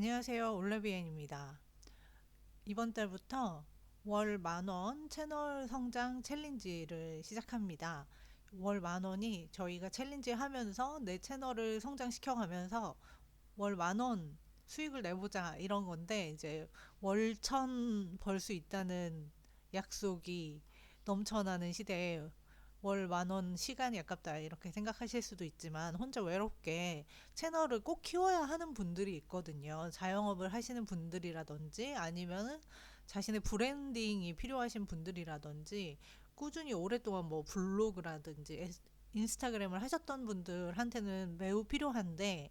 안녕하세요. 올레비엔입니다. 이번 달부터 월 만원 채널 성장 챌린지를 시작합니다. 월 만원이 저희가 챌린지 하면서 내 채널을 성장시켜 가면서 월 만원 수익을 내보자 이런 건데 이제 월천 벌 수 있다는 약속이 넘쳐나는 시대에 월 만 원 시간이 아깝다 이렇게 생각하실 수도 있지만 혼자 외롭게 채널을 꼭 키워야 하는 분들이 있거든요. 자영업을 하시는 분들이라든지 아니면은 자신의 브랜딩이 필요하신 분들이라든지 꾸준히 오랫동안 뭐 블로그라든지 인스타그램을 하셨던 분들한테는 매우 필요한데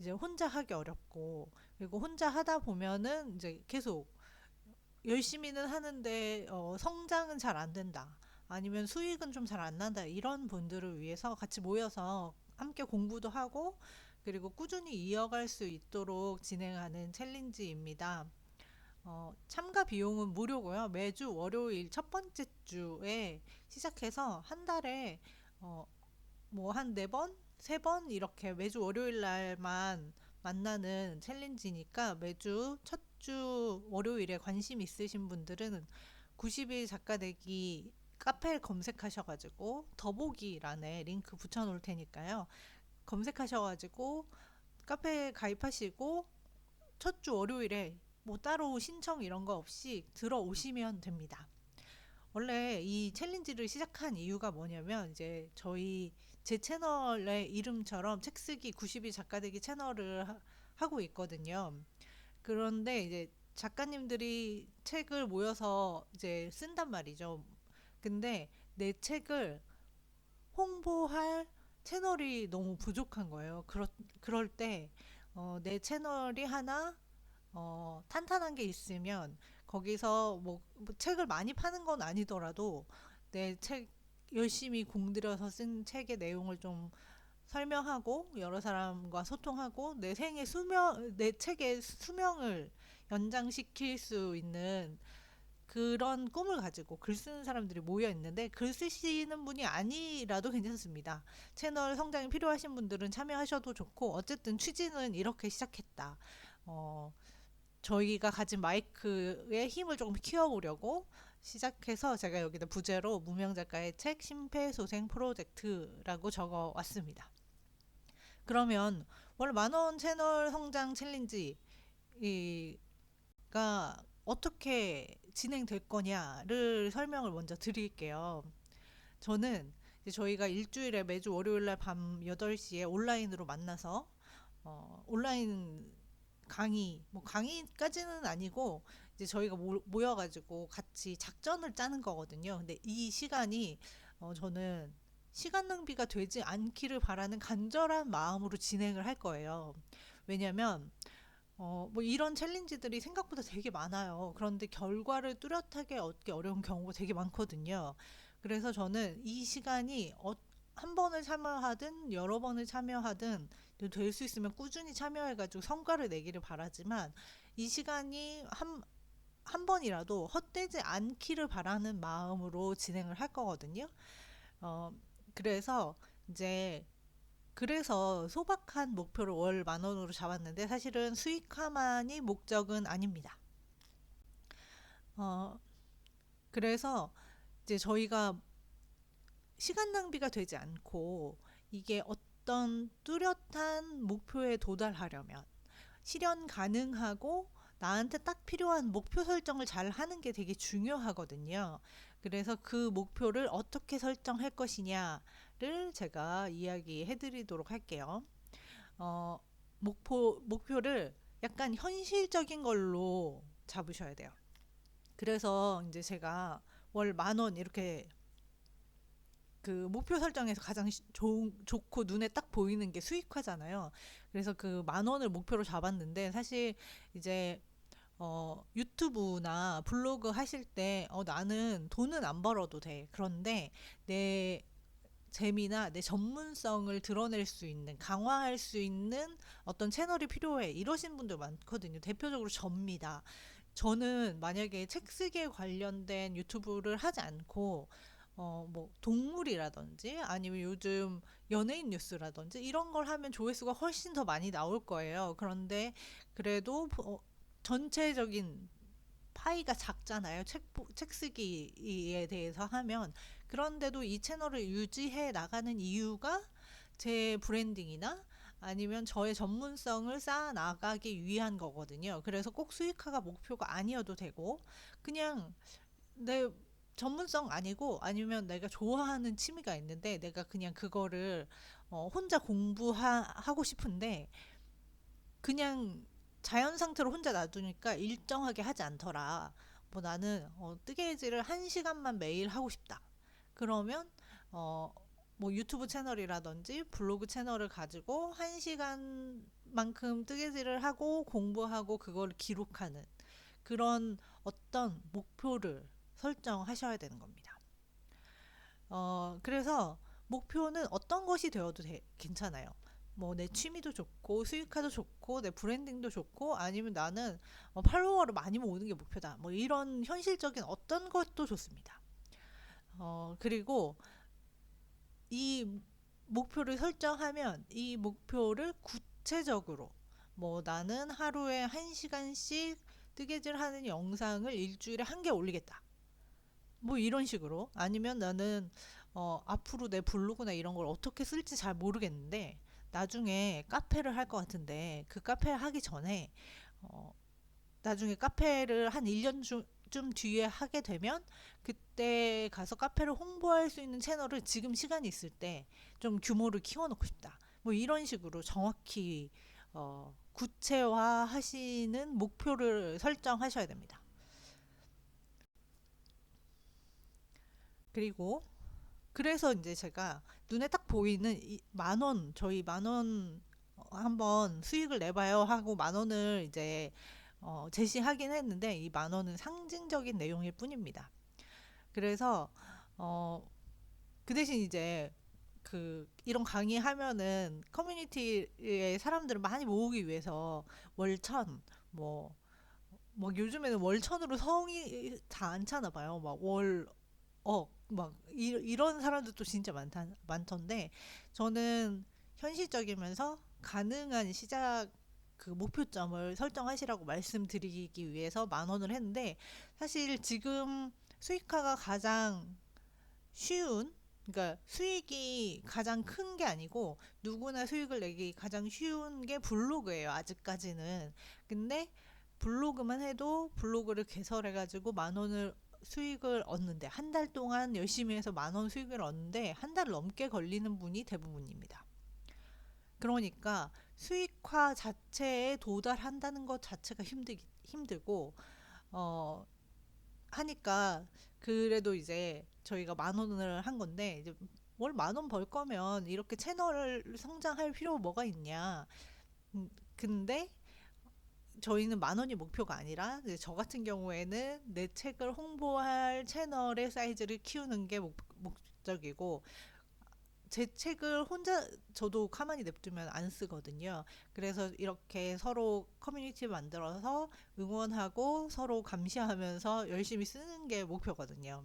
이제 혼자 하기 어렵고 그리고 혼자 하다 보면은 이제 계속 열심히는 하는데 어, 성장은 잘 안 된다. 아니면 수익은 좀 잘 안 난다. 이런 분들을 위해서 같이 모여서 함께 공부도 하고 그리고 꾸준히 이어갈 수 있도록 진행하는 챌린지입니다. 어, 참가 비용은 무료고요. 매주 월요일 첫 번째 주에 시작해서 한 달에 어, 뭐 한 네 번, 세 번 이렇게 매주 월요일 날만 만나는 챌린지니까 매주 첫 주 월요일에 관심 있으신 분들은 90일 작가되기 카페를 검색하셔가지고 더보기란에 링크 붙여놓을 테니까요. 검색하셔가지고 카페에 가입하시고 첫 주 월요일에 뭐 따로 신청 이런 거 없이 들어오시면 됩니다. 원래 이 챌린지를 시작한 이유가 뭐냐면 이제 저희 제 채널의 이름처럼 책 쓰기 92 작가되기 채널을 하, 하고 있거든요. 그런데 이제 작가님들이 책을 모여서 이제 쓴단 말이죠. 근데 내 책을 홍보할 채널이 너무 부족한 거예요. 그럴, 그럴 때, 어, 내 채널이 하나, 어, 탄탄한 게 있으면 거기서 뭐, 뭐 책을 많이 파는 건 아니더라도 내 책 열심히 공들여서 쓴 책의 내용을 좀 설명하고 여러 사람과 소통하고 내 생의 수명, 내 책의 수명을 연장시킬 수 있는 그런 꿈을 가지고 글 쓰는 사람들이 모여 있는데 글 쓰시는 분이 아니라도 괜찮습니다. 채널 성장이 필요하신 분들은 참여하셔도 좋고 어쨌든 취지는 이렇게 시작했다. 어, 저희가 가진 마이크의 힘을 조금 키워보려고 시작해서 제가 여기다 부제로 무명 작가의 책 심폐소생 프로젝트라고 적어 왔습니다. 그러면 월 만원 채널 성장 챌린지가 어떻게 진행될 거냐를 설명을 먼저 드릴게요. 저는 저희가 일주일에 매주 월요일 날밤 8시에 온라인으로 만나서 어, 온라인 강의, 뭐 강의까지는 아니고 이제 저희가 모, 모여가지고 같이 작전을 짜는 거거든요. 근데 이 시간이 어, 저는 시간 낭비가 되지 않기를 바라는 간절한 마음으로 진행을 할 거예요. 왜냐면 어, 뭐 이런 챌린지들이 생각보다 되게 많아요. 그런데 결과를 뚜렷하게 얻기 어려운 경우가 되게 많거든요. 그래서 저는 이 시간이 어, 한 번을 참여하든 여러 번을 참여하든 될 수 있으면 꾸준히 참여해가지고 성과를 내기를 바라지만 이 시간이 한, 한 번이라도 헛되지 않기를 바라는 마음으로 진행을 할 거거든요. 어, 그래서 이제 그래서 소박한 목표를 월 만 원으로 잡았는데 사실은 수익화만이 목적은 아닙니다. 어, 그래서 이제 저희가 시간 낭비가 되지 않고 이게 어떤 뚜렷한 목표에 도달하려면 실현 가능하고 나한테 딱 필요한 목표 설정을 잘 하는 게 되게 중요하거든요. 그래서 그 목표를 어떻게 설정할 것이냐를 제가 이야기해 드리도록 할게요. 어, 목표, 목표를 약간 현실적인 걸로 잡으셔야 돼요. 그래서 이제 제가 월 만 원 이렇게 그 목표 설정에서 가장 시- 좋은, 좋고 눈에 딱 보이는 게 수익화잖아요. 그래서 그 만 원을 목표로 잡았는데 사실 이제 어, 유튜브나 블로그 하실 때 어, 나는 돈은 안 벌어도 돼. 그런데 내 재미나 내 전문성을 드러낼 수 있는, 강화할 수 있는 어떤 채널이 필요해. 이러신 분들 많거든요. 대표적으로 접니다. 저는 만약에 책 쓰기에 관련된 유튜브를 하지 않고 어, 뭐 동물이라든지 아니면 요즘 연예인 뉴스라든지 이런 걸 하면 조회수가 훨씬 더 많이 나올 거예요. 그런데 그래도 어, 전체적인 파이가 작잖아요. 책, 보- 책 쓰기에 대해서 하면. 그런데도 이 채널을 유지해 나가는 이유가 제 브랜딩이나 아니면 저의 전문성을 쌓아 나가기 위한 거거든요. 그래서 꼭 수익화가 목표가 아니어도 되고, 그냥 내 전문성 아니고 아니면 내가 좋아하는 취미가 있는데 내가 그냥 그거를 어, 혼자 공부하고 싶은데 그냥 자연 상태로 혼자 놔두니까 일정하게 하지 않더라. 뭐 나는 어, 뜨개질을 한 시간만 매일 하고 싶다. 그러면 어, 뭐 유튜브 채널이라든지 블로그 채널을 가지고 한 시간만큼 뜨개질을 하고 공부하고 그걸 기록하는 그런 어떤 목표를 설정하셔야 되는 겁니다. 어, 그래서 목표는 어떤 것이 되어도 돼- 괜찮아요. 뭐 내 취미도 좋고 수익화도 좋고 내 브랜딩도 좋고 아니면 나는 어, 팔로워를 많이 모으는 게 목표다. 뭐 이런 현실적인 어떤 것도 좋습니다. 어, 그리고 이 목표를 설정하면 이 목표를 구체적으로 뭐 나는 하루에 한 시간씩 뜨개질 하는 영상을 일주일에 한 개 올리겠다. 뭐 이런 식으로 아니면 나는 어, 앞으로 내 블로그나 이런 걸 어떻게 쓸지 잘 모르겠는데 나중에 카페를 할 것 같은데 그 카페 하기 전에 어, 나중에 카페를 한 1년 주, 좀 뒤에 하게 되면 그때 가서 카페를 홍보할 수 있는 채널을 지금 시간이 있을 때 좀 규모를 키워놓고 싶다. 뭐 이런 식으로 정확히 어, 구체화 하시는 목표를 설정하셔야 됩니다. 그리고 그래서 이제 제가 눈에 딱 보이는 만 원, 저희 만 원 한번 수익을 내봐요 하고 만 원을 이제 어, 제시하긴 했는데 이 만 원은 상징적인 내용일 뿐입니다. 그래서 어, 그 대신 이제 그 이런 강의하면은 커뮤니티의 사람들을 많이 모으기 위해서 월천 뭐뭐 요즘에는 월천으로 성이 다 않잖아 봐요. 막 월, 어, 막 이, 이런 사람들도 진짜 많다, 많던데 저는 현실적이면서 가능한 시작 그 목표점을 설정하시라고 말씀드리기 위해서 만 원을 했는데 사실 지금 수익화가 가장 쉬운 그러니까 수익이 가장 큰 게 아니고 누구나 수익을 내기 가장 쉬운 게 블로그예요. 아직까지는. 근데 블로그만 해도 블로그를 개설해 가지고 만 원을 수익을 얻는데 한 달 동안 열심히 해서 만 원 수익을 얻는데 한 달 넘게 걸리는 분이 대부분입니다. 그러니까 수익화 자체에 도달한다는 것 자체가 힘들 힘들고 어 하니까 그래도 이제 저희가 만 원을 한 건데 이제 월 만 원 벌 거면 이렇게 채널을 성장할 필요 뭐가 있냐. 음, 근데 저희는 만 원이 목표가 아니라 저 같은 경우에는 내 책을 홍보할 채널의 사이즈를 키우는 게 목, 목적이고 제 책을 혼자 저도 가만히 냅두면 안 쓰거든요. 그래서 이렇게 서로 커뮤니티 만들어서 응원하고 서로 감시하면서 열심히 쓰는 게 목표거든요.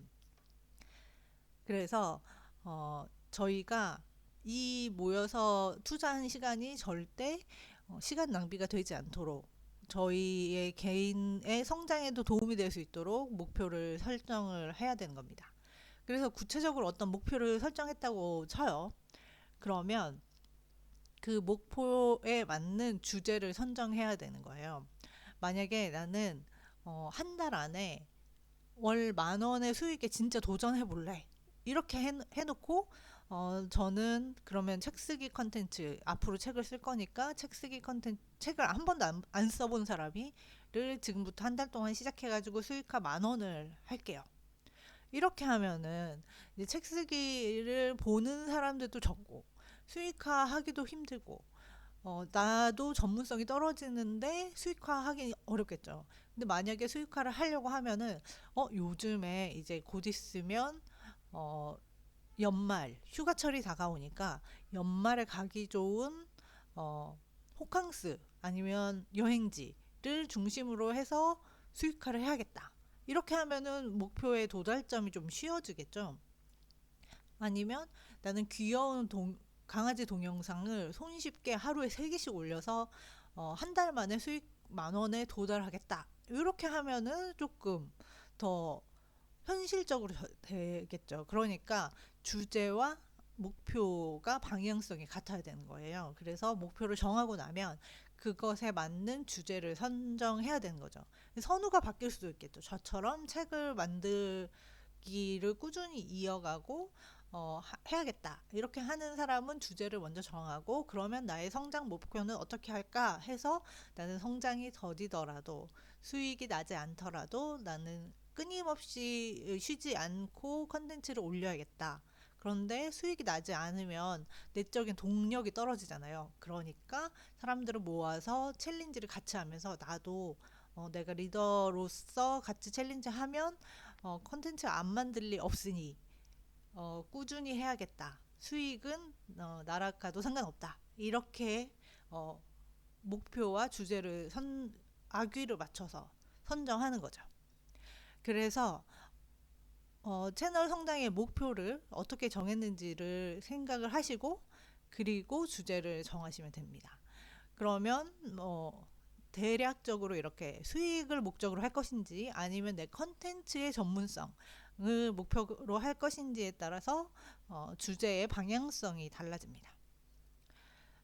그래서 어, 저희가 이 모여서 투자한 시간이 절대 어, 시간 낭비가 되지 않도록 저희의 개인의 성장에도 도움이 될 수 있도록 목표를 설정을 해야 되는 겁니다. 그래서 구체적으로 어떤 목표를 설정했다고 쳐요. 그러면 그 목표에 맞는 주제를 선정해야 되는 거예요. 만약에 나는 어, 한 달 안에 월 만 원의 수익에 진짜 도전해 볼래. 이렇게 해, 해놓고 어, 저는 그러면 책 쓰기 컨텐츠 앞으로 책을 쓸 거니까 책 쓰기 컨텐츠 책을 한 번도 안, 안 써본 사람이를 지금부터 한 달 동안 시작해가지고 수익화 만 원을 할게요. 이렇게 하면은 이제 책 쓰기를 보는 사람들도 적고 수익화 하기도 힘들고 어, 나도 전문성이 떨어지는데 수익화하기 어렵겠죠. 근데 만약에 수익화를 하려고 하면은 어 요즘에 이제 곧 있으면 어 연말 휴가철이 다가오니까 연말에 가기 좋은 어 호캉스 아니면 여행지를 중심으로 해서 수익화를 해야겠다. 이렇게 하면은 목표의 도달점이 좀 쉬워지겠죠. 아니면 나는 귀여운 동, 강아지 동영상을 손쉽게 하루에 세 개씩 올려서 어, 한 달 만에 수익 만 원에 도달하겠다. 이렇게 하면은 조금 더 현실적으로 저- 되겠죠. 그러니까 주제와 목표가 방향성이 같아야 되는 거예요. 그래서 목표를 정하고 나면 그것에 맞는 주제를 선정해야 되는 거죠. 선우가 바뀔 수도 있겠죠. 저처럼 책을 만들기를 꾸준히 이어가고 어, 하- 해야겠다. 이렇게 하는 사람은 주제를 먼저 정하고 그러면 나의 성장 목표는 어떻게 할까 해서 나는 성장이 더디더라도 수익이 나지 않더라도 나는 끊임없이 쉬지 않고 컨텐츠를 올려야겠다. 그런데 수익이 나지 않으면 내적인 동력이 떨어지잖아요. 그러니까 사람들을 모아서 챌린지를 같이 하면서 나도 어, 내가 리더로서 같이 챌린지 하면 어, 컨텐츠 안 만들 리 없으니 어, 꾸준히 해야겠다. 수익은 어, 나락가도 상관없다. 이렇게 어, 목표와 주제를 선 악위를 맞춰서 선정하는 거죠. 그래서 어, 채널 성장의 목표를 어떻게 정했는지를 생각을 하시고 그리고 주제를 정하시면 됩니다. 그러면 뭐 대략적으로 이렇게 수익을 목적으로 할 것인지 아니면 내 컨텐츠의 전문성을 목표로 할 것인지에 따라서 어, 주제의 방향성이 달라집니다.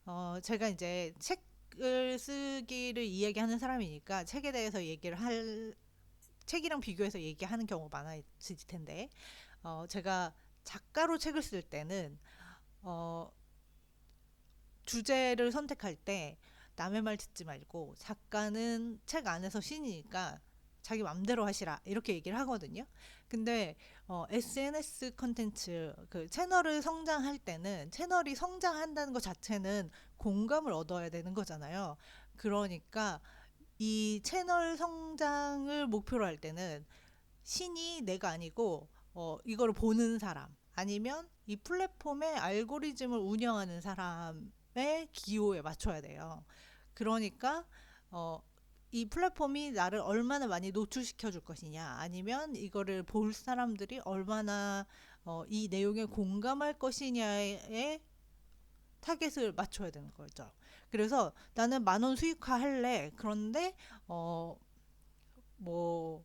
어, 제가 이제 책을 쓰기를 이야기하는 사람이니까 책에 대해서 얘기를 할 책이랑 비교해서 얘기하는 경우가 많아질 텐데 어, 제가 작가로 책을 쓸 때는 어, 주제를 선택할 때 남의 말 듣지 말고 작가는 책 안에서 신이니까 자기 맘대로 하시라 이렇게 얘기를 하거든요. 근데 어, SNS 컨텐츠 그 채널을 성장할 때는 채널이 성장한다는 것 자체는 공감을 얻어야 되는 거잖아요. 그러니까 이 채널 성장을 목표로 할 때는 신이 내가 아니고 어, 이거를 보는 사람 아니면 이 플랫폼의 알고리즘을 운영하는 사람의 기호에 맞춰야 돼요. 그러니까 어, 이 플랫폼이 나를 얼마나 많이 노출시켜 줄 것이냐 아니면 이거를 볼 사람들이 얼마나 어, 이 내용에 공감할 것이냐에 타겟을 맞춰야 되는 거죠. 그래서 나는 만 원 수익화 할래. 그런데 어 뭐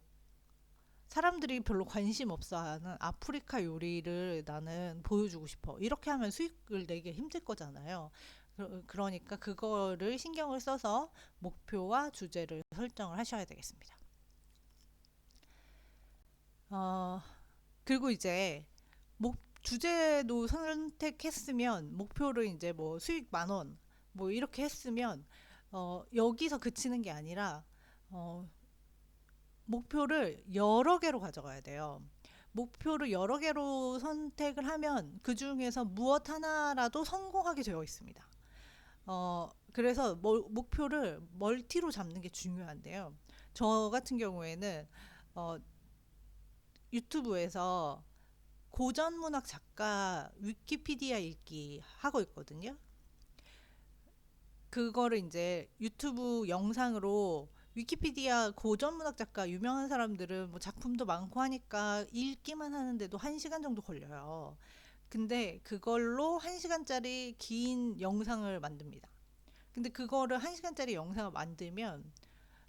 사람들이 별로 관심 없어 하는 아프리카 요리를 나는 보여주고 싶어. 이렇게 하면 수익을 내기 힘들 거잖아요. 그- 그러니까 그거를 신경을 써서 목표와 주제를 설정을 하셔야 되겠습니다. 어, 그리고 이제 목 주제도 선택했으면 목표를 이제 뭐 수익 만 원, 뭐 이렇게 했으면 어, 여기서 그치는 게 아니라 어, 목표를 여러 개로 가져가야 돼요. 목표를 여러 개로 선택을 하면 그 중에서 무엇 하나라도 성공하게 되어 있습니다. 어, 그래서 뭐- 목표를 멀티로 잡는 게 중요한데요. 저 같은 경우에는 어, 유튜브에서 고전 문학 작가 위키피디아 읽기 하고 있거든요. 그거를 이제 유튜브 영상으로 위키피디아 고전 문학 작가 유명한 사람들은 뭐 작품도 많고 하니까 읽기만 하는데도 한 시간 정도 걸려요. 근데 그걸로 한 시간짜리 긴 영상을 만듭니다. 근데 그거를 한 시간짜리 영상을 만들면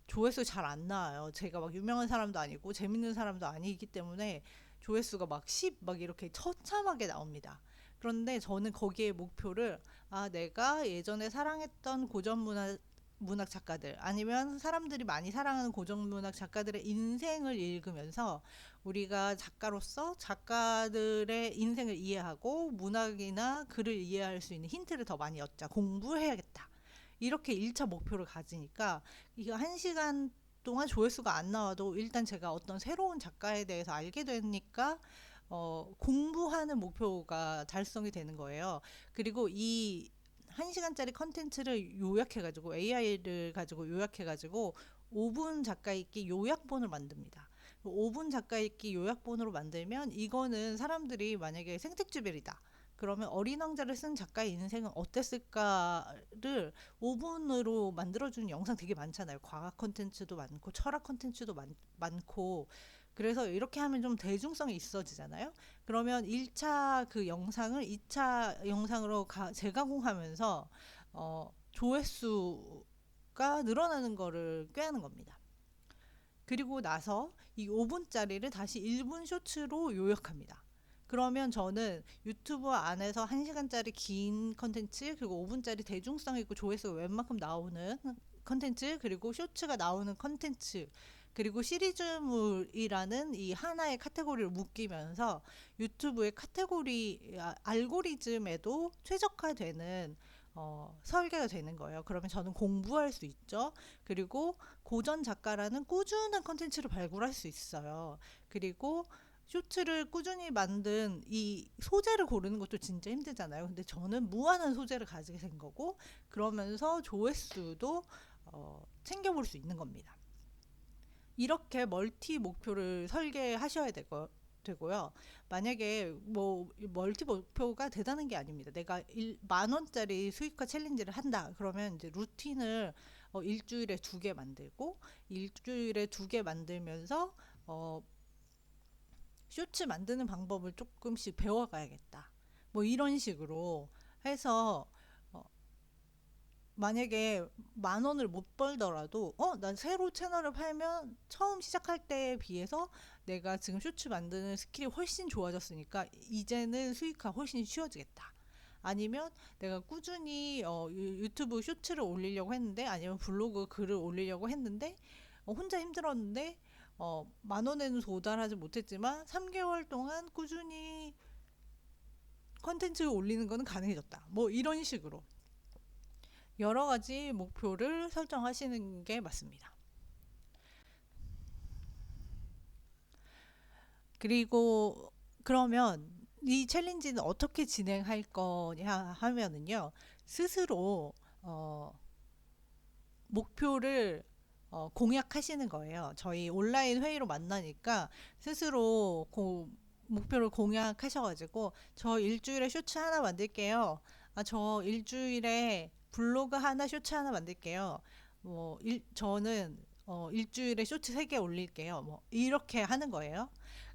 조회수 잘 안 나와요. 제가 막 유명한 사람도 아니고 재밌는 사람도 아니기 때문에 조회수가 막 10, 막 이렇게 처참하게 나옵니다. 그런데 저는 거기에 목표를 아, 내가 예전에 사랑했던 고전 문학 문학 작가들 아니면 사람들이 많이 사랑하는 고전 문학 작가들의 인생을 읽으면서 우리가 작가로서 작가들의 인생을 이해하고 문학이나 글을 이해할 수 있는 힌트를 더 많이 얻자. 공부해야겠다. 이렇게 1차 목표를 가지니까 이거 한 시간 동안 조회수가 안 나와도 일단 제가 어떤 새로운 작가에 대해서 알게 되니까 어, 공부하는 목표가 달성이 되는 거예요. 그리고 이한 시간짜리 컨텐츠를 요약해가지고 AI를 가지고 요약해가지고 5분 작가 읽기 요약본을 만듭니다. 5분 작가 읽기 요약본으로 만들면 이거는 사람들이 만약에 생택쥐벨이다. 그러면 어린 왕자를 쓴 작가의 인생은 어땠을까를 5분으로 만들어주는 영상 되게 많잖아요. 과학 컨텐츠도 많고 철학 컨텐츠도 많, 많고 그래서 이렇게 하면 좀 대중성이 있어지잖아요. 그러면 1차 그 영상을 2차 영상으로 가, 재가공하면서 어, 조회수가 늘어나는 거를 꾀하는 겁니다. 그리고 나서 이 5분짜리를 다시 1분 쇼츠로 요약합니다. 그러면 저는 유튜브 안에서 1시간짜리 긴 컨텐츠 그리고 5분짜리 대중성 있고 조회수가 웬만큼 나오는 컨텐츠 그리고 쇼츠가 나오는 컨텐츠 그리고 시리즈물이라는 이 하나의 카테고리를 묶이면서 유튜브의 카테고리 아, 알고리즘에도 최적화되는 어, 설계가 되는 거예요. 그러면 저는 공부할 수 있죠. 그리고 고전 작가라는 꾸준한 컨텐츠를 발굴할 수 있어요. 그리고 쇼츠를 꾸준히 만든 이 소재를 고르는 것도 진짜 힘들잖아요. 근데 저는 무한한 소재를 가지게 된 거고 그러면서 조회수도 어, 챙겨볼 수 있는 겁니다. 이렇게 멀티 목표를 설계하셔야 되고, 되고요. 만약에 뭐 멀티 목표가 대단한 게 아닙니다. 내가 일, 만 원짜리 수익화 챌린지를 한다. 그러면 이제 루틴을 어, 일주일에 두 개 만들고 일주일에 두 개 만들면서 어, 쇼츠 만드는 방법을 조금씩 배워가야겠다. 뭐 이런 식으로 해서 어, 만약에 만 원을 못 벌더라도 어, 난 새로 채널을 팔면 처음 시작할 때에 비해서 내가 지금 쇼츠 만드는 스킬이 훨씬 좋아졌으니까 이제는 수익화 훨씬 쉬워지겠다. 아니면 내가 꾸준히 어, 유튜브 쇼츠를 올리려고 했는데 아니면 블로그 글을 올리려고 했는데 어, 혼자 힘들었는데 어, 만 원에는 도달하지 못했지만 3개월 동안 꾸준히 컨텐츠를 올리는 것은 가능해졌다. 뭐 이런 식으로 여러 가지 목표를 설정하시는 게 맞습니다. 그리고 그러면 이 챌린지는 어떻게 진행할 거냐 하면은요 스스로 어, 목표를 어, 공약하시는 거예요. 저희 온라인 회의로 만나니까 스스로 고, 목표를 공약하셔가지고 저 일주일에 쇼츠 하나 만들게요. 아, 저 일주일에 블로그 하나 쇼츠 하나 만들게요. 뭐 일, 저는 어, 일주일에 쇼츠 세 개 올릴게요. 뭐 이렇게 하는 거예요.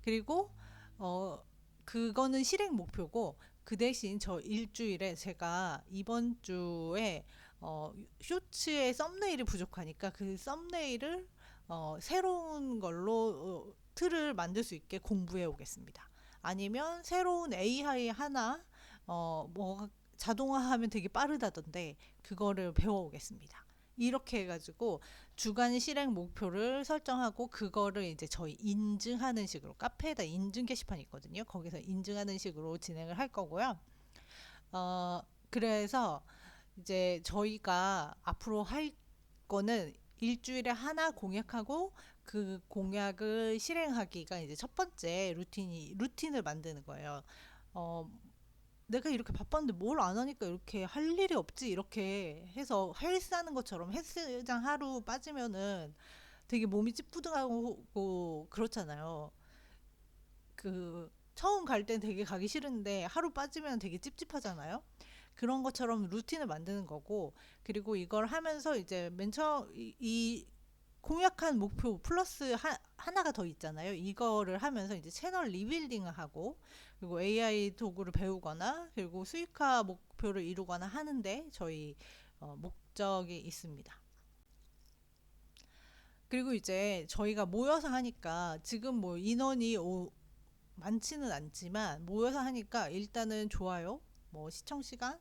그리고 어, 그거는 실행 목표고 그 대신 저 일주일에 제가 이번 주에 어, 쇼츠의 썸네일이 부족하니까 그 썸네일을 어, 새로운 걸로 어, 틀을 만들 수 있게 공부해 오겠습니다. 아니면 새로운 AI 하나 어, 뭐 자동화하면 되게 빠르다던데 그거를 배워오겠습니다. 이렇게 해가지고 주간 실행 목표를 설정하고 그거를 이제 저희 인증하는 식으로 카페에다 인증 게시판이 있거든요. 거기서 인증하는 식으로 진행을 할 거고요. 어, 그래서 이제 저희가 앞으로 할 거는 일주일에 하나 공약하고 그 공약을 실행하기가 이제 첫 번째 루틴이 루틴을 만드는 거예요. 어, 내가 이렇게 바빴는데 뭘 안 하니까 이렇게 할 일이 없지 이렇게 해서 헬스하는 것처럼 헬스장 하루 빠지면은 되게 몸이 찌뿌둥하고 그렇잖아요. 그 처음 갈 땐 되게 가기 싫은데 하루 빠지면 되게 찝찝하잖아요. 그런 것처럼 루틴을 만드는 거고 그리고 이걸 하면서 이제 맨 처음 이, 이 공약한 목표 플러스 하, 하나가 더 있잖아요. 이거를 하면서 이제 채널 리빌딩을 하고 그리고 AI 도구를 배우거나 그리고 수익화 목표를 이루거나 하는데 저희 어, 목적이 있습니다. 그리고 이제 저희가 모여서 하니까 지금 뭐 인원이 오, 많지는 않지만 모여서 하니까 일단은 좋아요, 뭐 시청 시간,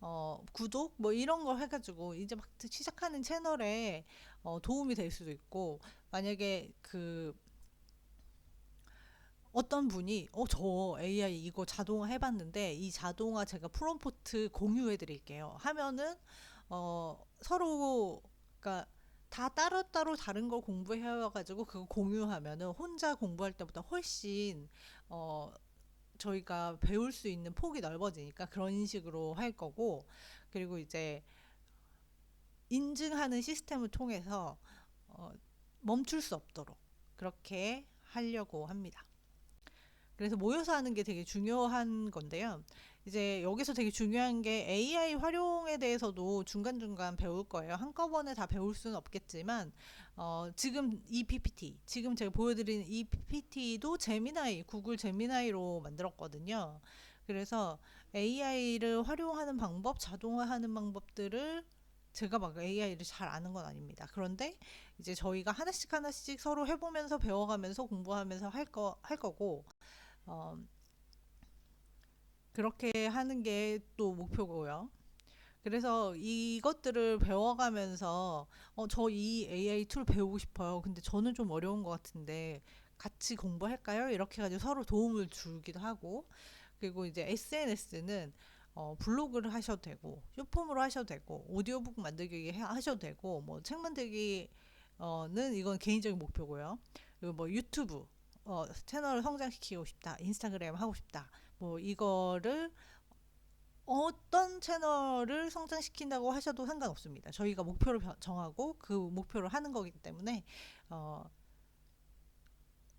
어, 구독 뭐 이런 걸 해가지고 이제 막 시작하는 채널에 어, 도움이 될 수도 있고 만약에 그 어떤 분이 어 저 AI 이거 자동화 해봤는데 이 자동화 제가 프롬포트 공유해 드릴게요. 하면은 어 서로 그러니까 다 따로따로 다른 걸 공부해 가지고 그거 공유하면은 혼자 공부할 때보다 훨씬 어 저희가 배울 수 있는 폭이 넓어지니까 그런 식으로 할 거고 그리고 이제 인증하는 시스템을 통해서 어, 멈출 수 없도록 그렇게 하려고 합니다. 그래서 모여서 하는 게 되게 중요한 건데요. 이제 여기서 되게 중요한 게 AI 활용에 대해서도 중간중간 배울 거예요. 한꺼번에 다 배울 수는 없겠지만, 어, 지금 이 PPT, 지금 제가 보여드리는 이 PPT도 제미나이, 구글 제미나이로 만들었거든요. 그래서 AI를 활용하는 방법, 자동화하는 방법들을 제가 막 AI를 잘 아는 건 아닙니다. 그런데 이제 저희가 하나씩 하나씩 서로 해보면서 배워가면서 공부하면서 할 거, 할 거고, 어, 그렇게 하는 게 또 목표고요. 그래서 이것들을 배워가면서 어, 저 이 AI 툴 배우고 싶어요. 근데 저는 좀 어려운 것 같은데 같이 공부할까요? 이렇게 가지고 서로 도움을 주기도 하고 그리고 이제 SNS는 어, 블로그를 하셔도 되고 쇼폼으로 하셔도 되고 오디오북 만들기 해- 하셔도 되고 뭐 책 만들기 어는 이건 개인적인 목표고요. 그리고 뭐 유튜브 어, 채널을 성장시키고 싶다. 인스타그램 하고 싶다. 뭐 이거를 어떤 채널을 성장시킨다고 하셔도 상관없습니다. 저희가 목표를 벼- 정하고 그 목표를 하는 거기 때문에 어,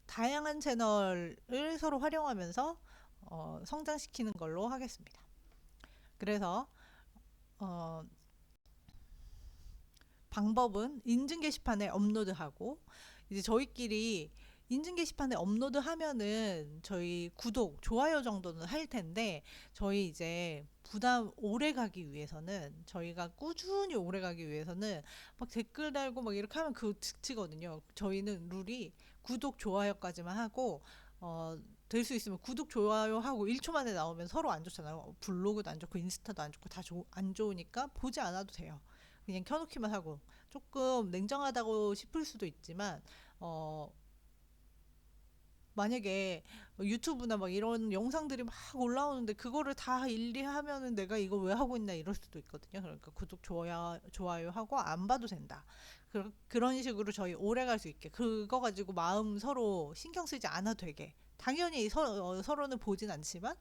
다양한 채널을 서로 활용하면서 어, 성장시키는 걸로 하겠습니다. 그래서 어, 방법은 인증 게시판에 업로드하고 이제 저희끼리 인증 게시판에 업로드 하면은 저희 구독, 좋아요 정도는 할 텐데 저희 이제 부담 오래 가기 위해서는 저희가 꾸준히 오래 가기 위해서는 막 댓글 달고 막 이렇게 하면 그거 지치거든요. 저희는 룰이 구독, 좋아요까지만 하고 어, 될 수 있으면 구독, 좋아요 하고 1초 만에 나오면 서로 안 좋잖아요. 블로그도 안 좋고 인스타도 안 좋고 다 안 좋으니까 보지 않아도 돼요. 그냥 켜놓기만 하고 조금 냉정하다고 싶을 수도 있지만 어, 만약에 유튜브나 막 이런 영상들이 막 올라오는데 그거를 다 일일이 하면은 내가 이거 왜 하고 있나 이럴 수도 있거든요. 그러니까 구독, 좋아요, 좋아요 하고 안 봐도 된다. 그, 그런 식으로 저희 오래 갈 수 있게 그거 가지고 마음 서로 신경 쓰지 않아도 되게 당연히 서, 어, 서로는 보진 않지만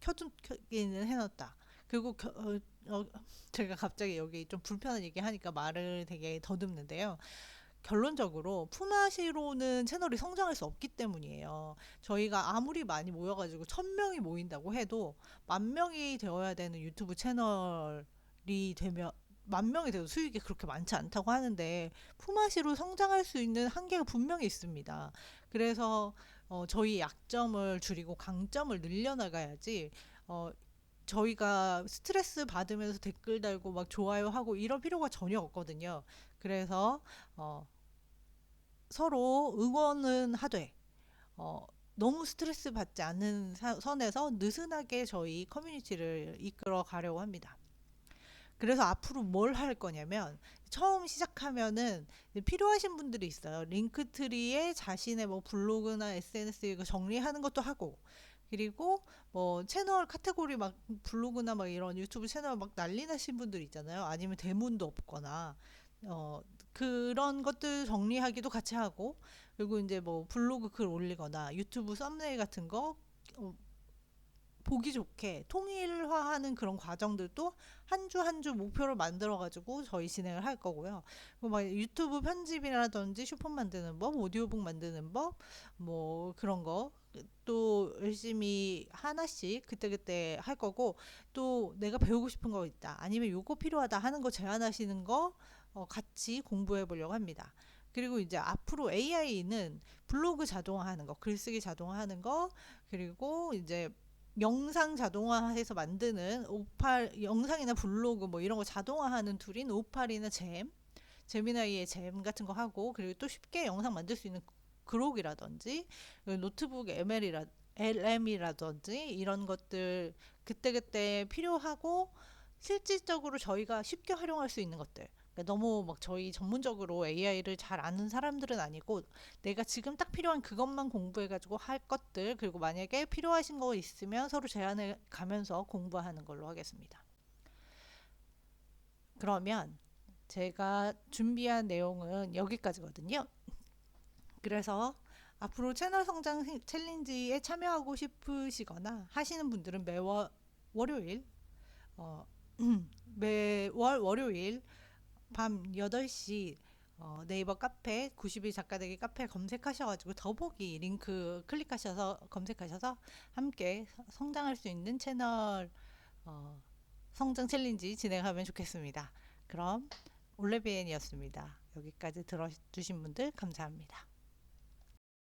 켜두기는 해놨다. 그리고 겨, 어, 어, 제가 갑자기 여기 좀 불편한 얘기 하니까 말을 되게 더듬는데요. 결론적으로 품앗이로는 채널이 성장할 수 없기 때문이에요. 저희가 아무리 많이 모여가지고 천 명이 모인다고 해도 만 명이 되어야 되는 유튜브 채널이 되면 만 명이 돼도 수익이 그렇게 많지 않다고 하는데 품앗이로 성장할 수 있는 한계가 분명히 있습니다. 그래서 어, 저희 약점을 줄이고 강점을 늘려나가야지 어, 저희가 스트레스 받으면서 댓글 달고 막 좋아요 하고 이럴 필요가 전혀 없거든요. 그래서 어, 서로 응원은 하되 어, 너무 스트레스 받지 않는 사- 선에서 느슨하게 저희 커뮤니티를 이끌어 가려고 합니다. 그래서 앞으로 뭘 할 거냐면 처음 시작하면은 필요하신 분들이 있어요. 링크트리에 자신의 뭐 블로그나 SNS 이거 정리하는 것도 하고 그리고 뭐 채널 카테고리 막 블로그나 막 이런 유튜브 채널 막 난리 나신 분들 있잖아요. 아니면 대문도 없거나 어 그런 것들 정리하기도 같이 하고 그리고 이제 뭐 블로그 글 올리거나 유튜브 썸네일 같은 거 어, 보기 좋게 통일화하는 그런 과정들도 한 주 한 주 목표를 만들어 가지고 저희 진행을 할 거고요. 막 유튜브 편집이라든지 슈퍼 만드는 법, 오디오북 만드는 법, 뭐 그런 거 또 열심히 하나씩 그때그때 할 거고 또 내가 배우고 싶은 거 있다. 아니면 요거 필요하다 하는 거 제안하시는 거 어, 같이 공부해 보려고 합니다. 그리고 이제 앞으로 AI는 블로그 자동화하는 거, 글쓰기 자동화하는 거, 그리고 이제 영상 자동화해서 만드는 오팔 영상이나 블로그 뭐 이런 거 자동화하는 툴인 오팔이나 잼, 제미나이의 잼 같은 거 하고 그리고 또 쉽게 영상 만들 수 있는 그록이라든지 노트북 ML이라 LM이라든지 이런 것들 그때그때 필요하고 실질적으로 저희가 쉽게 활용할 수 있는 것들 너무 막 저희 전문적으로 AI를 잘 아는 사람들은 아니고 내가 지금 딱 필요한 그것만 공부해가지고 할 것들 그리고 만약에 필요하신 거 있으면 서로 제안해 가면서 공부하는 걸로 하겠습니다. 그러면 제가 준비한 내용은 여기까지거든요. 그래서 앞으로 채널 성장 생- 챌린지에 참여하고 싶으시거나 하시는 분들은 매월 월요일 어, 매월 월요일 밤 8시 어, 네이버 카페 90일 작가되기 카페 검색하셔가지고 더보기 링크 클릭하셔서 검색하셔서 함께 서- 성장할 수 있는 채널 어, 성장 챌린지 진행하면 좋겠습니다. 그럼 올레비엔이었습니다. 여기까지 들어주신 분들 감사합니다.